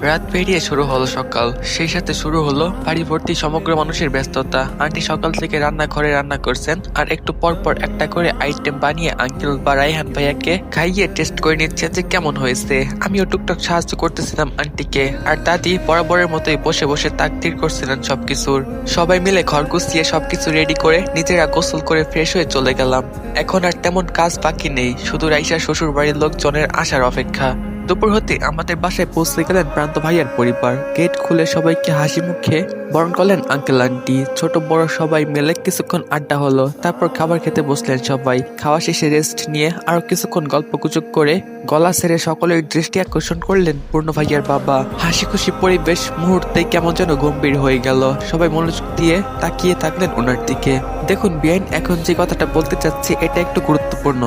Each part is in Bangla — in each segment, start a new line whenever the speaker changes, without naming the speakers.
রাত পেরিয়ে শুরু হলো সকাল। সেই সাথে শুরু হলো বাড়ি ভর্তি সমগ্র মানুষের ব্যস্ততা। আন্টি সকাল থেকে রান্নাঘরে রান্না করছেন আর একটু পর পর একটা করে আইটেম বানিয়ে আঙ্কেল বা রাইহান ভাইয়াকে খাইয়ে টেস্ট করে নিচ্ছেন যে কেমন হয়েছে। আমিও টুকটাক সাহায্য করতেছিলাম আন্টিকে। আর দাদি বরাবরের মতোই বসে বসে তাকতির করছিলেন সবকিছুর। সবাই মিলে ঘর গুছিয়ে সবকিছু রেডি করে নিজেরা গোসল করে ফ্রেশ হয়ে চলে গেলাম। এখন আর তেমন কাজ বাকি নেই। শুধু রাইসা শ্বশুর বাড়ির লোকজনের আসার অপেক্ষা। দুপুর হতে আমাদের বাসায় পৌঁছে গেলেন প্রান্ত ভাইয়ার পরিবার। গেট খুলে সবাইকে হাসি মুখে বরণ করলেন আঙ্কেল আন্টি ছোট, বড় সবাই মিলে কিছুক্ষণ আড্ডা হলো। তারপর খাবার খেতে বসলেন সবাই। খাওয়া শেষে রেস্ট নিয়ে আরও কিছুক্ষণ গল্প গুজব করে গলা ছেড়ে সকলের দৃষ্টি আকর্ষণ করলেন পূর্ণ ভাইয়ার বাবা। হাসি খুশি পরিবেশ মুহূর্তে কেমন যেন গম্ভীর হয়ে গেল। সবাই মনোযোগ দিয়ে তাকিয়ে থাকলেন ওনার দিকে। দেখুন বিআইন এখন যে কথাটা বলতে চাচ্ছি, এটা একটু গুরুত্বপূর্ণ।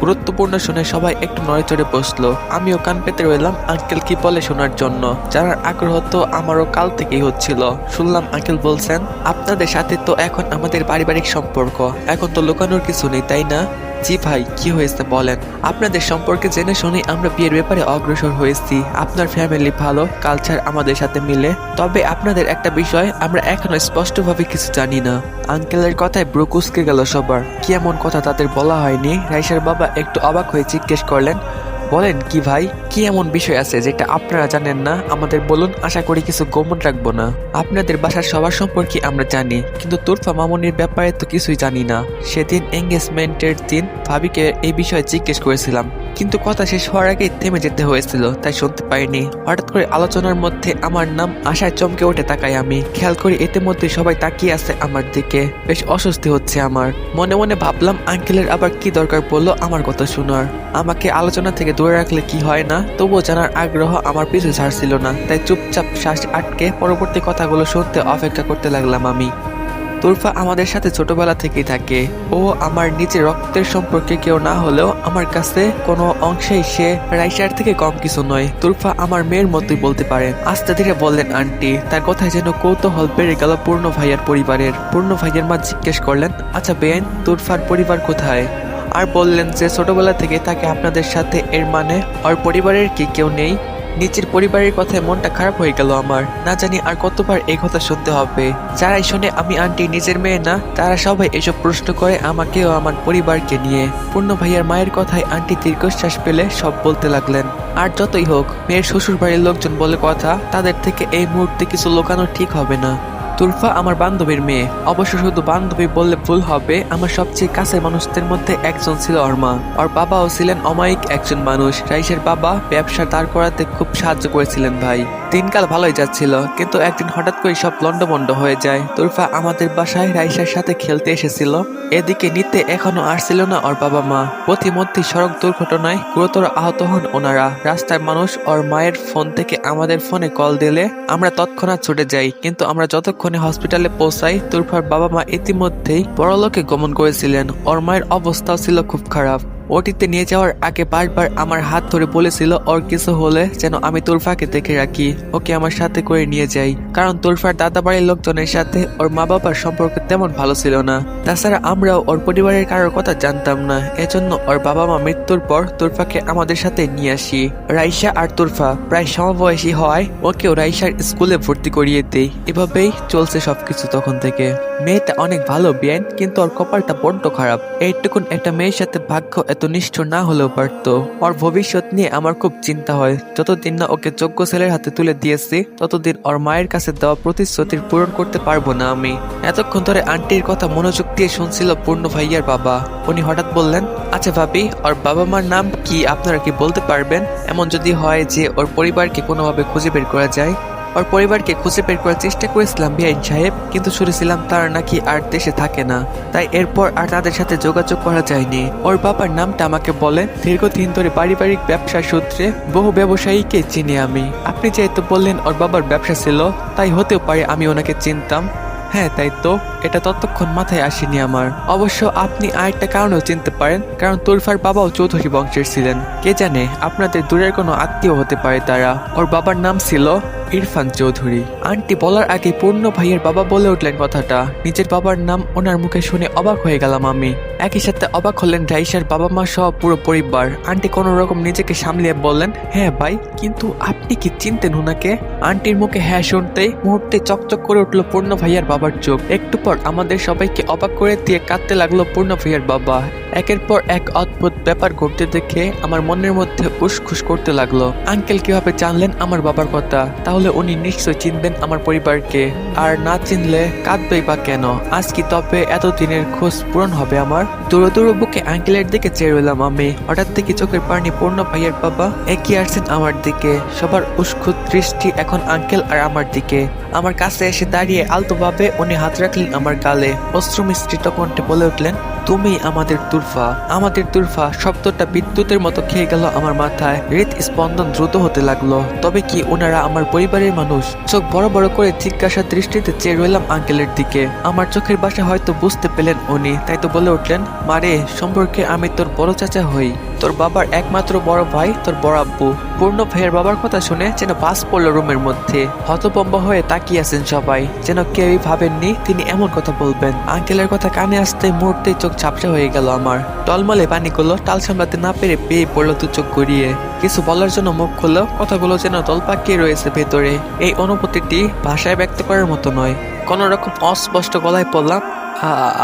গুরুত্বপূর্ণ শুনে সবাই একটু নড়ে চড়ে বসল। আমিও কান পেতে রইলাম আঙ্কেল কি বলে শোনার জন্য। জানার আগ্রহ তো আমারও কাল থেকেই হচ্ছিল। শুনলাম আঙ্কেল বলছেন, আপনাদের সাথে তো এখন আমাদের পারিবারিক সম্পর্ক। এখন তো লুকানোর কিছু নেই, তাই না? জি ভাই, কি হয়েছে বলেন? আপনাদের সম্পর্কে জেনে শুনে আমরা বিয়ের ব্যাপারে অগ্রসর হয়েছি। আপনার ফ্যামিলি ভালো কালচার আমাদের সাথে মিলে। তবে আপনাদের একটা বিষয় আমরা এখনও স্পষ্টভাবে কিছু জানি না। আঙ্কেলের কথায় ব্রুকুসকে গেল সবার। কি এমন কথা তাদের বলা হয়নি? রাইসার বাবা একটু অবাক হয়ে জিজ্ঞেস করলেন বলেন কি ভাই, কি এমন বিষয় আছে যেটা আপনারা জানেন না? আমাদের বলুন, আশা করি কিছু গোমন রাখব না। আপনাদের বাসার সবার সম্পর্কে আমরা জানি, কিন্তু তুরফা মামনির ব্যাপারে তো কিছুই জানি না। সেদিন এঙ্গেজমেন্টের দিন, ভাবিকে এই বিষয়ে জিজ্ঞেস করেছিলাম। কিন্তু কথা শেষ হওয়ার আগেই থেমে যেতে হয়েছিল, তাই শুনতে পাইনি। হঠাৎ করে আলোচনার মধ্যে আমার নাম আশায় চমকে ওঠে তাকাই আমি। খেয়াল করি এতে মধ্যে সবাই তাকিয়ে আছে আমার দিকে। বেশ অস্বস্তি হচ্ছে আমার। মনে মনে ভাবলাম, আঙ্কেলের আবার কি দরকার পড়ল আমার কথা শোনার। আমাকে আলোচনা থেকে দূরে রাখলে কি হয় না? তবুও জানার আগ্রহ আমার পিছু ছাড়ছিল না, তাই চুপচাপ শ্বাস আটকে পরবর্তী কথাগুলো শুনতে অপেক্ষা করতে লাগলাম আমি। তুরফা আমাদের সাথে ছোটবেলা থেকেই থাকে। ও আমার নিজের রক্তের সম্পর্কে কেউ না হলেও আমার কাছে কোনো অংশেই সে রাইসার থেকে কম কিছু নয়। তুরফা আমার মেয়ের মতোই বলতে পারে। আস্তে ধীরে বললেন, আন্টি, তার কথায় যেন কৌতূহল বেড়ে গেল পূর্ণ ভাইয়ার পরিবারের। পূর্ণ ভাইয়ের মা জিজ্ঞেস করলেন আচ্ছা বেন তুরফার পরিবার কোথায়? আর বললেন যে, ছোটবেলা থেকে তাকে আপনাদের সাথে এর মানে ওর পরিবারের কি কেউ নেই? নিজের পরিবারের কথায় মনটা খারাপ হয়ে গেল আমার। না জানি আর কতবার এই কথা শুনতে হবে। যারাই শুনে, আমি আন্টি, নিজের মেয়ে না? তারা সবাই এসব প্রশ্ন করে আমাকে ও আমার পরিবারকে নিয়ে। পূর্ণ ভাইয়ার মায়ের কথায় আন্টি দীর্ঘশ্বাস পেলে সব বলতে লাগলেন। আর যতই হোক, মেয়ের শ্বশুর বাড়ির লোকজন বলে কথা, তাদের থেকে এই মুহূর্তে কিছু লোকানো ঠিক হবে না। তুলফা আমার বান্ধবীর মেয়ে। অবশ্য শুধু বান্ধবী বললে ভুল হবে, আমার সবচেয়ে কাছের মানুষদের মধ্যে একজন ছিল ওর মা ওর বাবাও ছিলেন অমায়িক একজন মানুষ। রাইসের বাবা ব্যবসা দাঁড় করাতে খুব সাহায্য করেছিলেন ভাই। দিনকাল ভালোই যাচ্ছিল, কিন্তু একদিন হঠাৎ করে সব লন্ডমন্ড হয়ে যায়। তুলফা আমাদের বাসায় রাইসার সাথে খেলতে এসেছিল। এদিকে নিতে এখনও আসছিল না ওর বাবা মা। পথিমধ্যে সড়ক দুর্ঘটনায় গুরুতর আহত হন ওনারা। রাস্তার মানুষ ওর মায়ের ফোন থেকে আমাদের ফোনে কল দিলে আমরা তৎক্ষণাৎ ছুটে যাই, কিন্তু আমরা যতক্ষণে হসপিটালে পৌঁছাই, তুরফার বাবা মা ইতিমধ্যেই পরলোকে গমন করেছিলেন। ওর মায়ের অবস্থাও ছিল খুব খারাপ। ওটিতে নিয়ে যাওয়ার আগে বারবার আমার হাত ধরে বলেছিল, ওর কিছু হলে যেন আমি তুলফাকে দেখে রাখি, ওকে আমার সাথে করে নিয়ে যাই। কারণ তুলফার দাদা বাড়ির লোকজনের সাথে ওর মা বাবার সম্পর্ক তেমন ভালো ছিল না। তাছাড়া আমরাও ওর পরিবারের কারোর কথা জানতাম না। এজন্য ওর বাবা মা মৃত্যুর পর তুলফাকে আমাদের সাথে নিয়ে আসি। রাইসা আর তুলফা প্রায় সমবয়সী হওয়ায় ওকেও রাইসার স্কুলে ভর্তি করিয়ে দেই। এভাবেই চলছে সবকিছু তখন থেকে। মেয়েটা অনেক ভালো, বিয়ান, কিন্তু ওর কপালটা বড্ড খারাপ। এইটুকুন একটা মেয়ের সাথে ভাগ্য এত নিষ্ঠুর না হলেও পারত। ওর ভবিষ্যৎ নিয়ে আমার খুব চিন্তা হয়। যতদিন না ওকে যোগ্য ছেলের হাতে তুলে দিয়েছি, ততদিন ওর মায়ের কাছে দেওয়া প্রতিশ্রুতির পূরণ করতে পারব না আমি। এতক্ষণ ধরে আন্টির কথা মনোযোগ দিয়ে শুনছিল পূর্ণ ভাইয়ার বাবা। উনি হঠাৎ বললেন আচ্ছা ভাবি, ওর বাবা মার নাম কি আপনারা কি বলতে পারবেন? এমন যদি হয় যে ওর পরিবারকে কোনোভাবে খুঁজে বের করা যায়? ওর পরিবারকে খুঁজে বের করার চেষ্টা করেছিলাম বিআইন সাহেব, কিন্তু শুনেছিলাম তারা নাকি আর দেশে থাকে না। তাই এরপর আর তাদের সাথে যোগাযোগ করা যায়নি। ওর বাবার নামটা আমাকে বলে, দীর্ঘদিন ধরে পারিবারিক ব্যবসার সূত্রে বহু ব্যবসায়ীকে চিনি আমি। আপনি যেহেতু বললেন ওর বাবার ব্যবসা ছিল, তাই হতেও পারে আমি ওনাকে চিনতাম। হ্যাঁ তাই তো, এটা ততক্ষণ মাথায় আসেনি আমার। অবশ্য আপনি আরেকটা কারণেও চিনতে পারেন, কারণ তুলফার বাবাও চৌধুরী বংশের ছিলেন। কে জানে, আপনাদের দূরের কোনো আত্মীয় হতে পারে তারা। ওর বাবার নাম ছিল ইরফান চৌধুরী। আন্টি বলার আগে পূর্ণ ভাইয়ের বাবা বলে উঠলেন কথাটা। নিজের বাবার নাম ওনার মুখে শুনে অবাক হয়ে গেলাম আমি। একই সাথে অবাক হলেন রাইসার বাবা মা সহ পুরো পরিবার। আন্টি কোনো রকম নিজেকে সামলিয়ে বললেন হ্যাঁ ভাই, কিন্তু আপনি কি চিনতেন ওনাকে আন্টির মুখে হ্যাঁ শুনতেই মুহূর্তে চকচক করে উঠল পূর্ণ ভাইয়ার বাবার চোখ। একটু পর আমাদের সবাইকে অবাক করে দিয়ে কাঁদতে লাগল পূর্ণ ভাইয়ার বাবা। একের পর এক অদ্ভুত ব্যাপার ঘটতে দেখে আমার মনের মধ্যে উসখুস করতে লাগল। আঙ্কেল কীভাবে জানলেন আমার বাবার কথা? তাহলে উনি নিশ্চয় চিনবেন আমার পরিবারকে। আর না চিনলে কাঁদবেই বা কেন? আজ কি তবে এতদিনের খোঁজ পূরণ হবে আমার? দূর দূর বুকে আঙ্কেলের দিকে চেয়ে রইলাম আমি। হঠাৎ থেকে চোখের পানি পূর্ণ ভাইয়ের বাবা এগিয়ে আসছেন আমার দিকে। সবার উস্কুত দৃষ্টি এখন আঙ্কেল আর আমার দিকে। আমার কাছে এসে দাঁড়িয়ে আলতোভাবে উনি হাত রাখলেন আমার গালে। অশ্রু মিশ্রিত কণ্ঠে বলে উঠলেন, তুমি আমাদের তুরফা আমাদের তুরফা শব্দটা বিদ্যুতের মতো খেয়ে গেল আমার মাথায়। হৃদ স্পন্দন দ্রুত হতে লাগল। তবে কি ওনারা আমার পরিবারের মানুষ। চোখ বড় বড় করে জিজ্ঞাসা দৃষ্টিতে চেয়ে রইলাম আঙ্কেলের দিকে। আমার চোখের বাসা হয়তো বুঝতে পেলেন উনি, তাই তো বলে উঠলেন মারে সম্পর্কে আমি তোর বড় চাচা হই। তোর বাবার একমাত্র বড় ভাই, তোর বড় আব্বু। পূর্ণ ভাইয়ের বাবার কথা শুনে যেন বাস পড়ল রুমের মধ্যে। হতবম্ব হয়ে তাকিয়ে আছেন সবাই। যেন কেউই ভাবেননি তিনি এমন কথা বলবেন। আঙ্কেলের কথা কানে আসতে মুহূর্তেই চোখ ঝাপসা হয়ে গেল আমার। টলমলে পানিগুলো টাল সামলাতে না পেরে পেয়ে পড়ল দু চোখ গড়িয়ে। কিছু বলার জন্য মুখ খুললেও কথাগুলো যেন দল পাকিয়ে রয়েছে ভেতরে। এই অনুভূতিটি ভাষায় ব্যক্ত করার মতো নয়। কোনো রকম অস্পষ্ট গলায় পড়লাম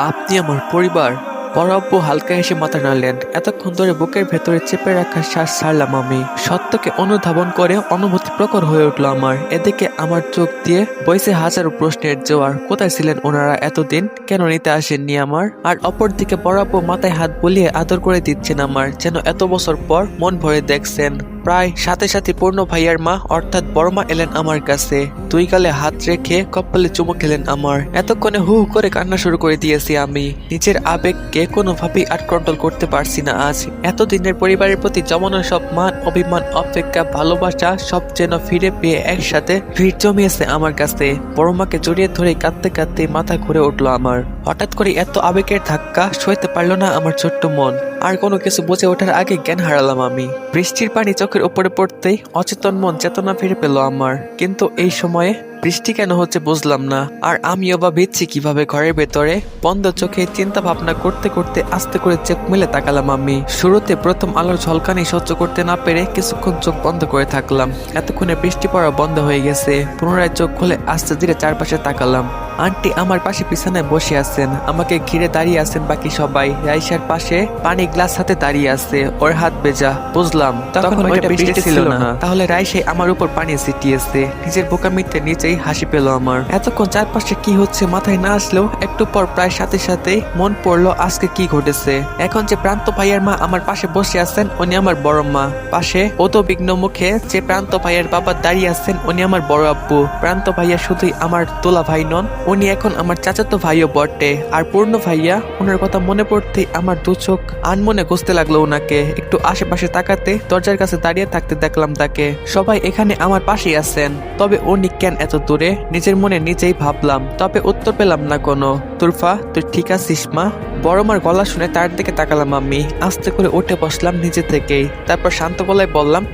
আপনি আমার পরিবার। বড় আব্বু হালকা হেসে মাথা নাড়লেন। এতক্ষণ ধরে বুকের ভেতরে চেপে রাখা শ্বাস ছাড়লাম আমি। সত্যকে অনুধাবন করে অনুভূতি প্রকর হয়ে উঠল আমার। এদিকে আমার চোখ দিয়ে বইছে হাজারো প্রশ্নের জোয়ার। কোথায় ছিলেন ওনারা এতদিন? কেন নিতে আসেননি আমার? আর অপরদিকে বড় আব্বু মাথায় হাত বুলিয়ে আদর করে দিচ্ছেন আমার, যেন এত বছর পর মন ভরে দেখছেন। প্রায় সাথে সাথে পূর্ণ ভাইয়ার মা, অর্থাৎ বড় মা এলেন আমার কাছে। দুই গালে হাত রেখে কপালে চুমু খেলেন আমার। এতক্ষণে হু করে কান্না শুরু করে দিয়েছি আমি। নিজের আবেগকে কোনোভাবেই আর কন্ট্রোল করতে পারছি না আজ। এতদিনের পরিবারের প্রতি জমানো সব মান, অভিমান, অপেক্ষা, ভালোবাসা সব যেন ফিরে পেয়ে একসাথে ভিড় জমিয়েছে আমার কাছে। বড় মাকে জড়িয়ে ধরে কাঁদতে কাঁদতে মাথা ঘুরে উঠল আমার। হঠাৎ করে এত আবেগের ধাক্কা সইতে পারল না আমার ছোট্ট মন। আর কোনো কিছু বুঝে ওঠার আগে জ্ঞান হারালাম আমি। বৃষ্টির পানি চোখের উপরে পড়তেই অচেতন মন চেতনা ফিরে পেল আমার। কিন্তু এই সময়ে বৃষ্টি কেন হচ্ছে বুঝলাম না। আর আমিও বা ভিজছি কীভাবে ঘরের ভেতরে? বন্ধ চোখে চিন্তা ভাবনা করতে করতে আস্তে করে চোখ মেলে তাকালাম আমি। শুরুতে প্রথম আলোর ঝলকানি সহ্য করতে না পেরে কিছুক্ষণ চোখ বন্ধ করে থাকলাম। এতক্ষণে বৃষ্টি পড়া বন্ধ হয়ে গেছে। পুনরায় চোখ খুলে আস্তে ধীরে চারপাশে তাকালাম। আন্টি আমার পাশে বিছানায় বসে আছেন। আমাকে ঘিরে দাঁড়িয়ে আছেন বাকি সবাই। রাইসার পাশে পানি গ্লাস হাতে দাঁড়িয়ে আছে। ওর হাত বেজা। বুঝলাম। তখন ওইটা বৃষ্টি ছিল না। তাহলে রাইসে আমার উপর পানি ছিটিয়েছে। নিজের বোকামিতে নিচেই হাসি পেল আমার। এতক্ষণ চারপাশে কি হচ্ছে মাথায় না আসলেও একটু পর প্রায় সাথে সাথে মন পড়ল আজকে কি ঘটেছে। এখন যে প্রান্ত ভাইয়ের মা আমার পাশে বসে আছেন উনি আমার বড় মা। পাশে অত বিঘ্ন মুখে যে প্রান্ত ভাইয়ের বাবা দাঁড়িয়ে আছেন উনি আমার বড় আব্বু। প্রান্ত ভাইয়া শুধুই আমার তোলা ভাই নন উনি এখন আমার চাচাতো ভাইও বটে। আর পূর্ণ ভাইয়া ওনার কথা মনে পড়তেই আমার দু চোখ আনমনে ঘষতে লাগল ওনাকে একটু আশেপাশে তাকাতে দরজার কাছে দাঁড়িয়ে থাকতে দেখলাম তাকে। সবাই এখানে আমার পাশেই আছেন। তবে উনি কেন এত দূরে? নিজের মনে নিজেই ভাবলাম। তবে উত্তর পেলাম না কোনো। তুরফা, তুই ঠিক আছিস মা? বড় মার গলা শুনে তার দিকে তাকালাম আমি। আস্তে করে উঠে বসলাম নিজে থেকেই। তারপর শান্ত গলায় বললাম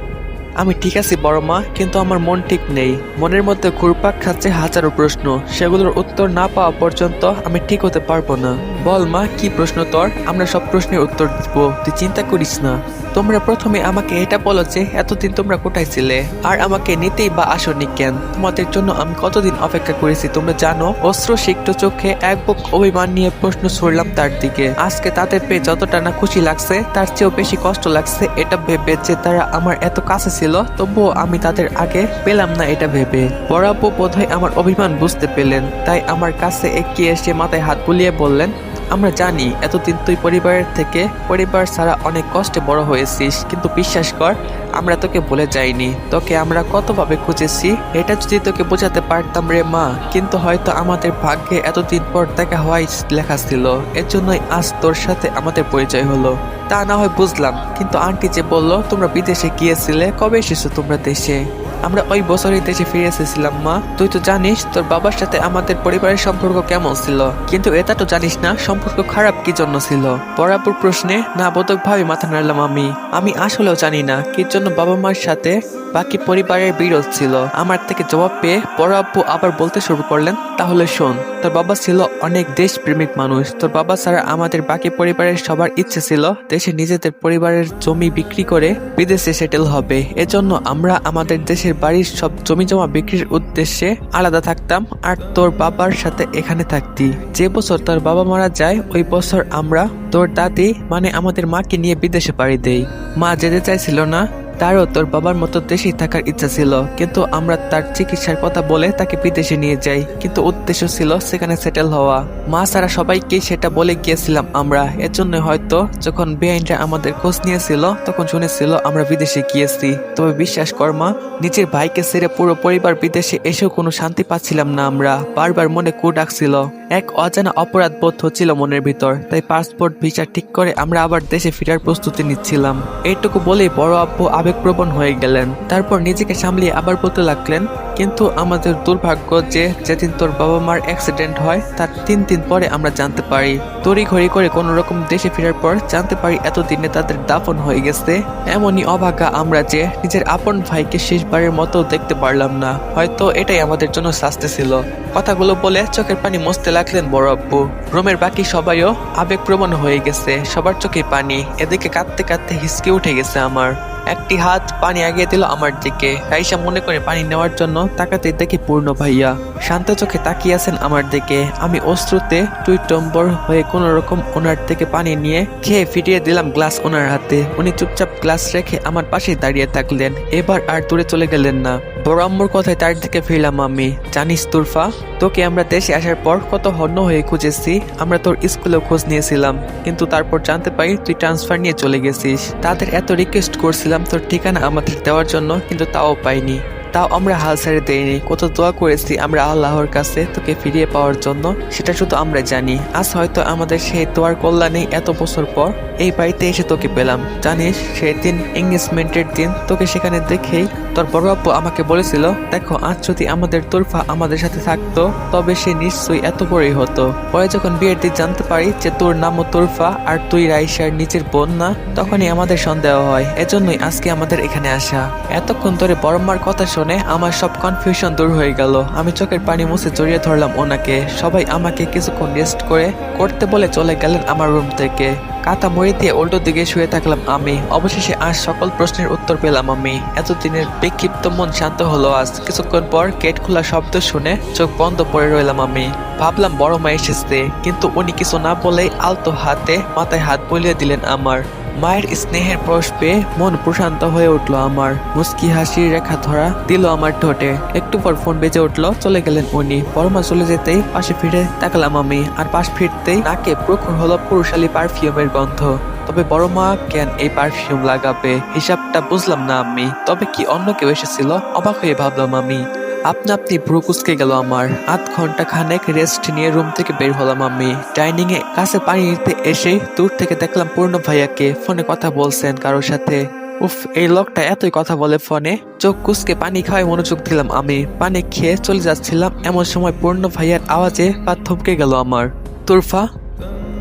আমি ঠিক আছি, বড় মা, কিন্তু আমার মন ঠিক নেই। মনের মধ্যে ঘুরপাক খাচ্ছে হাজারো প্রশ্ন। সেগুলোর উত্তর না পাওয়া পর্যন্ত আমি ঠিক হতে পারব না। বল মা, কি প্রশ্ন তোর? আমরা সব প্রশ্নের উত্তর দিব। তুই চিন্তা করিস না। তোমরা প্রথমে আমাকে এটা বলো যে এতদিন তোমরা কোথায় ছিলে? আর আমাকে নিতেই বা আসনি কেন? তোমাদের জন্য আমি কতদিন অপেক্ষা করেছি, তোমরা জানো? অস্ত্র সিক্ত চোখে এক বুক অভিমান নিয়ে প্রশ্ন ছড়লাম তার দিকে। আজকে তাদের পেয়ে যতটা না খুশি লাগছে, তার চেয়েও বেশি কষ্ট লাগছে এটা ভেবে যে তারা আমার এত কাছে ছিল, তবুও আমি তাদের আগে পেলাম না এটা ভেবে। বরাবর বোধহয় আমার অভিমান বুঝতে পেলেন, তাই আমার কাছে এগিয়ে এসে মাথায় হাত বুলিয়ে বললেন আমরা জানি, এতদিন তুই পরিবারের থেকে পরিবার ছাড়া অনেক কষ্টে বড় হয়েছিস, কিন্তু বিশ্বাস কর আমরা তোকে বলে যাইনি। তোকে আমরা কতভাবে খুঁজেছি? এটা যদি তোকে বোঝাতে পারতাম রে মা, কিন্তু হয়তো আমাদের ভাগ্যে এতদিন পর দেখা হওয়াই লেখা ছিল। এর জন্যই আজ তোর সাথে আমাদের পরিচয় হলো। তা না হয় বুঝলাম, কিন্তু আন্টি যে বলল, তোমরা বিদেশে গিয়েছিলে, কবে এসেছ তোমরা দেশে? আমরা ওই বছরই দেশে ফিরে এসেছিলাম, মা। তুই তো জানিস, তোর বাবার সাথে আমাদের পরিবারের সম্পর্ক কেমন ছিল। কিন্তু এটা তো জানিস না, সম্পর্ক খারাপ কি জন্য ছিল? বরাবর প্রশ্নে না বোধক ভাবে মাথা নাড়লাম আমি। আমি আসলেও জানি না, কি জন্য জন্য বাবা মার সাথে বাকি পরিবারের বিরোধ ছিল। আমার থেকে জবাব পেয়ে বড় আব্বু আবার বলতে শুরু করলেন, তাহলে শোন, তোর বাবা ছিল অনেক দেশপ্রেমিক মানুষ। তোর বাবা ছাড়া আমাদের বাকি পরিবারের সবার ইচ্ছে ছিল দেশে নিজেদের পরিবারের জমি বিক্রি করে বিদেশে সেটেল হবে। এজন্য আমরা আমাদের দেশের বাড়ির সব জমি জমা বিক্রির উদ্দেশ্যে আলাদা থাকতাম আর তোর বাবার সাথে এখানে থাকতি। যে বছর তোর বাবা মারা যায়, ওই বছর আমরা তোর দাদি মানে আমাদের মাকে নিয়ে বিদেশে পাড়ি দেই। মা যেতে চাইছিল না তারও তোর বাবার মতো দেশেই থাকার ইচ্ছা ছিল, কিন্তু আমরা তার চিকিৎসার কথা বলে তাকে বিদেশে নিয়ে যাই, কিন্তু উদ্দেশ্য ছিল সেখানে সেটেল হওয়া। মা ছাড়া সবাইকে সেটা বলে গিয়েছিলাম আমরা এর জন্য হয়তো যখন বেআইনরা আমাদের খোঁজ নিয়েছিল, তখন শুনেছিল আমরা বিদেশে গিয়েছি। তবে বিশ্বাস কর মা, নিজের ভাইকে ছেড়ে পুরো পরিবার বিদেশে এসেও কোনো শান্তি পাচ্ছিলাম না আমরা, বারবার মনে কু ডাকছিল। এক অজানা অপরাধ বোধ হচ্ছিল মনের ভিতর, তাই পাসপোর্ট ভিসা ঠিক করে আমরা আবার দেশে ফেরার প্রস্তুতি নিচ্ছিলাম। এইটুকু বলেই বড় আব্বু আবেগপ্রবণ হয়ে গেলেন। তারপর নিজেকে সামলিয়ে আবার বলতে লাগলেন, কিন্তু আমাদের দুর্ভাগ্য যে যেদিন তোর বাবা মার অ্যাক্সিডেন্ট হয়, তার তিন দিন পরে আমরা জানতে পারি। তড়ি ঘড়ি করে কোনো রকম দেশে ফেরার পর জানতে পারি এতদিনে তাদের দাফন হয়ে গেছে। এমনই অভাগা আমরা যে নিজের আপন ভাইকে শেষবারের মতো দেখতে পারলাম না। হয়তো এটাই আমাদের জন্য শাস্তি ছিল। কথাগুলো বলে চোখের পানি মুছতে লাগলেন বড় আব্বু। রুমের বাকি সবাইও আবেগপ্রবণ হয়ে গেছে। সবার চোখে পানি। এদিকে কাঁদতে কাঁদতে হিসকে উঠে গেছে আমার। একটি হাত পানি আগিয়ে দিল আমার দিকে। রাইসা মনে করে পানি নেওয়ার জন্য তাকাতে দেখি পূর্ণ ভাইয়া। শান্ত চোখে তাকিয়ে আছেন আমার দিকে। আমি অশ্রুতে টুই টম্বর হয়ে কোনো রকম ওনার থেকে পানি নিয়ে খেয়ে ফিরিয়ে দিলাম গ্লাস ওনার হাতে। উনি চুপচাপ গ্লাস রেখে আমার পাশে দাঁড়িয়ে থাকলেন। এবার আর দূরে চলে গেলেন না। বড় আম্মুর কথায় তার দিকে ফিরলাম আমি জানিস তুরফা, তোকে আমরা দেশে আসার পর কত হন্য হয়ে খুঁজেছি। আমরা তোর স্কুলেও খোঁজ নিয়েছিলাম, কিন্তু তারপর জানতে পারি তুই ট্রান্সফার নিয়ে চলে গেছিস। তাদের এত রিকোয়েস্ট করছিলাম তোর ঠিকানা আমাদের দেওয়ার জন্য, কিন্তু তাও পাইনি। তাও আমরা হাল ছেড়ে দেইনি। কত দোয়া করেছি আমরা আল্লাহর কাছে তোকে ফিরিয়ে পাওয়ার জন্য। সেটা শুধু আমরা জানি। আজ হয়তো আমাদের সেই দোয়ার কল্যাণে এত বছর পর এই বাড়িতে এসে তোকে পেলাম। জানিস সেই দিন এঙ্গেজমেন্টের দিন তোকে সেখানে দেখেই তোর বড় আপু আমাকে বলেছিল, দেখো, আজ যদি আমাদের তোরফা আমাদের সাথে থাকতো, তবে সে নিশ্চয়ই এত বড়ই হতো। পরে যখন বিয়ের দিন জানতে পারি যে তোর নামও তোরফা আর তুই রাইসার নিজের বোন না, তখনই আমাদের সন্দেহ হয়। এজন্যই আজকে আমাদের এখানে আসা। এতক্ষণ ধরে বড় মার কথা শুনে আমার সব কনফিউশন দূর হয়ে গেল। আমি চোখের পানি মুছে জড়িয়ে ধরলাম ওনাকে। সবাই আমাকে কিছুক্ষণ রেস্ট করে, করতে বলে চলে গেলেন আমার রুম থেকে। কাতা মরি দিয়ে উল্টো দিকে শুয়ে থাকলাম আমি। অবশেষে আজ সকল প্রশ্নের উত্তর পেলাম আমি। এতদিনের বিক্ষিপ্ত মন শান্ত হলো আজ। কিছুক্ষণ পর গেট খোলা শব্দ শুনে চোখ বন্ধ পড়ে রইলাম আমি। ভাবলাম বড় মা এসেছে, কিন্তু উনি কিছু না বলেই আলতো হাতে মাথায় হাত বলিয়ে দিলেন আমার। মায়ের স্নেহের পরশ পেয়ে মন প্রশান্ত হয়ে উঠল আমার। মুস্কি হাসির রেখা ধরা দিল আমার ঠোঁটে। একটু পর ফোন বেজে উঠল, চলে গেলেন উনি। বড়মা চলে যেতেই পাশে ফিরে তাকালাম আমি, আর পাশ ফিরতেই নাকে প্রখর হলো পুরুষালী পারফিউমের গন্ধ। তবে বড় মা কেন এই পারফিউম লাগাবে? হিসাবটা বুঝলাম না আমি। তবে কি অন্য কেউ এসেছিল? অবাক হয়ে ভাবলাম আমি। আপনা আপনি ভ্রু কুচকে গেল আমার। আধ ঘণ্টা খানেক রেস্ট নিয়ে রুম থেকে বের হলাম আমি। ডাইনিং এ কাছে পানি নিতে এসে দূর থেকে দেখলাম পূর্ণ ভাইয়াকে ফোনে কথা বলছেন কারোর সাথে। উফ, এই লোকটা এতই কথা বলে ফোনে। চোখ কুচকে পানি খাওয়াই মনোযোগ দিলাম আমি। পানি খেয়ে চলে যাচ্ছিলাম। এমন সময় পূর্ণ ভাইয়ার আওয়াজে পা থমকে গেল আমার। তুরফা?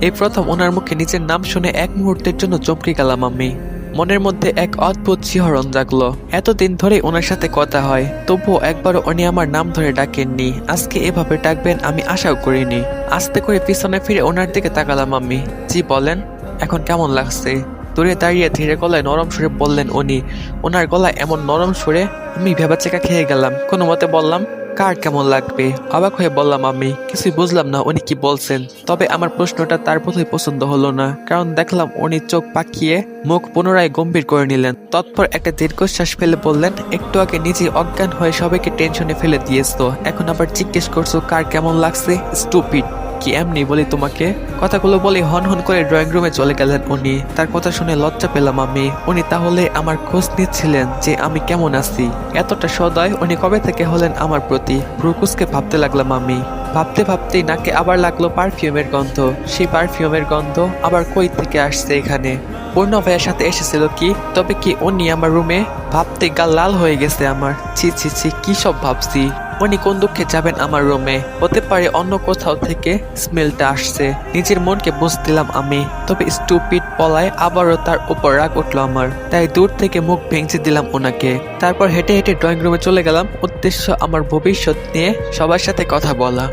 এই প্রথম ওনার মুখে নিজের নাম শুনে এক মুহূর্তের জন্য চমকে গেলাম আমি। মনের মধ্যে এক অদ্ভুত শিহরণ জাগলো। এতদিন ধরে ওনার সাথে কথা হয়, তবুও একবারও উনি আমার নাম ধরে ডাকেননি। আজকে এভাবে ডাকবেন আমি আশাও করিনি। আস্তে করে পিছনে ফিরে ওনার দিকে তাকালাম আমি। জি, বলেন, এখন কেমন লাগছে? দূরে দাঁড়িয়ে ধীরে গলায় নরম সুরে বললেন উনি, ওনার গলায় এমন নরম সুরে আমি ভেবাচেকা খেয়ে গেলাম। কোনো মতে বললাম কার কেমন লাগবে? অবাক হয়ে বললাম আমি কিছুই বুঝলাম না উনি কি বলছেন। তবে আমার প্রশ্নটা তার প্রথমে পছন্দ হলো না। কারণ দেখলাম উনি চোখ পাকিয়ে মুখ পুনরায় গম্ভীর করে নিলেন। তৎপর একটা দীর্ঘশ্বাস ফেলে বললেন, একটু আগে নিজে অজ্ঞান হয়ে সবাইকে টেনশনে ফেলে দিয়েছ। এখন আবার জিজ্ঞেস করছ কার কেমন লাগছে? স্টুপিড কি এমনি বলি তোমাকে? কথাগুলো বলে হন হন করে ড্রয়িং রুমে চলে গেলেন উনি। তার কথা শুনে লজ্জা পেলাম আমি। উনি তাহলে আমার খোঁজ নিচ্ছিলেন যে আমি কেমন আছি। এতটা সদয় উনি কবে থেকে হলেন আমার প্রতি? ব্রুকুসকে ভাবতে লাগলাম আমি। ভাবতে ভাবতেই নাকে আবার লাগল পারফিউমের গন্ধ। সেই পারফিউমের গন্ধ আবার কই থেকে আসছে এখানে? পূর্ণ ভাইয়ের সাথে এসেছিল কি? তবে কি উনি আমার রুমে ভাবতে গাল লাল হয়ে গেছে আমার। ছি ছি ছি, কি সব ভাবছি? উনি কোন দুঃখে যাবেন আমার রুমে? হতে পারে অন্য কোথাও থেকে স্মেলটা আসছে। নিজের মনকে বুঝ দিলাম আমি। তবে স্টুপিড পলায় আবারও তার উপর রাগ উঠল আমার। তাই দূর থেকে মুখ ভেঙচে দিলাম ওনাকে। তারপর হেঁটে হেঁটে ড্রয়িং রুমে চলে গেলাম। উদ্দেশ্য আমার ভবিষ্যৎ নিয়ে সবার সাথে কথা বলা।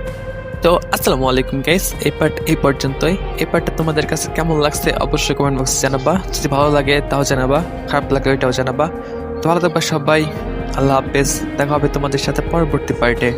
তো, আসসালামু আলাইকুম গাইস এই পার্ট এই পর্যন্তই। এই পার্টটা তোমাদের কাছে কেমন লাগছে অবশ্যই কমেন্ট বক্সে জানাবা। যদি ভালো লাগে তাও জানাবা। খারাপ লাগে ওইটাও জানাবা। তো ভালো থাকবা সবাই। আল্লাহ হাফেজ দেখা হবে তোমাদের সাথে পরবর্তী পার্টে